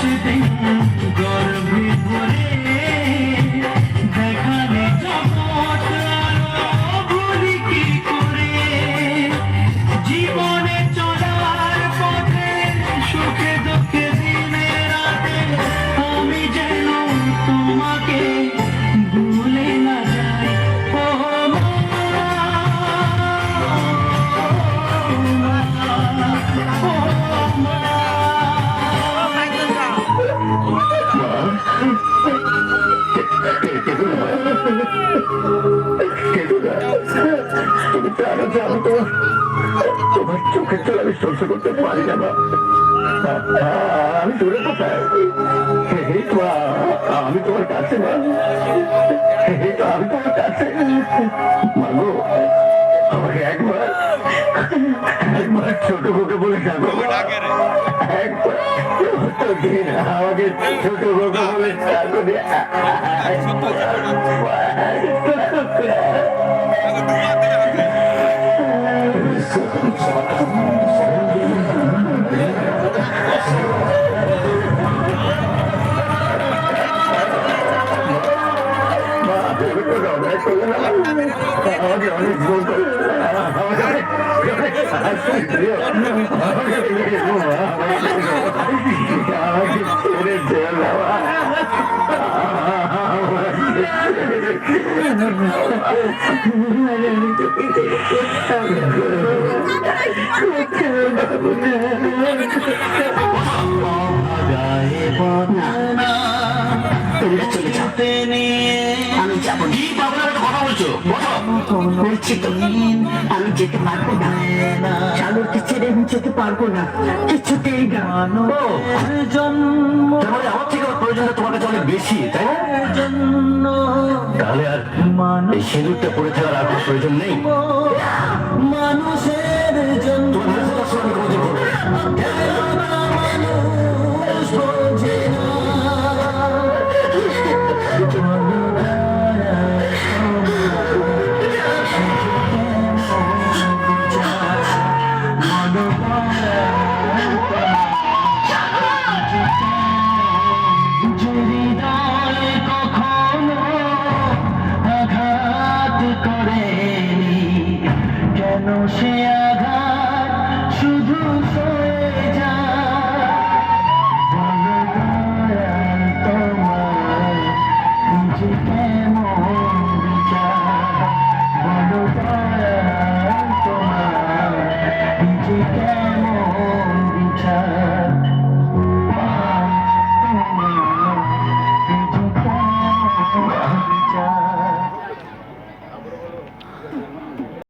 should be go আমি তোমার তোমার জল আমি সহ্য করতে পারি না আমি দূরে কোথায় আমি তোমার কাছে আমি তোমার কাছে মাগো, আমাকে একবার একবার ছোট বলে ডাকো। ছোট আমাকে ছোট কোকে বলে ডাকো অনেক আমাকে ছেড়ে দেওয়া গায়ে যাব। কি বাবার কথা বলছো? বলছি তো আমি যেতে পারব না। চালুকে ছেড়ে আমি যেতে পারব না। কিছুতেই না। তাহলে আমার থেকে প্রয়োজনটা তোমার কাছে অনেক বেশি তাই না? তাহলে আর এই সিঁদুরটা পরে থাকার আর কোনো প্রয়োজন নেই। মানুষের জন্য। মানুষ শুধু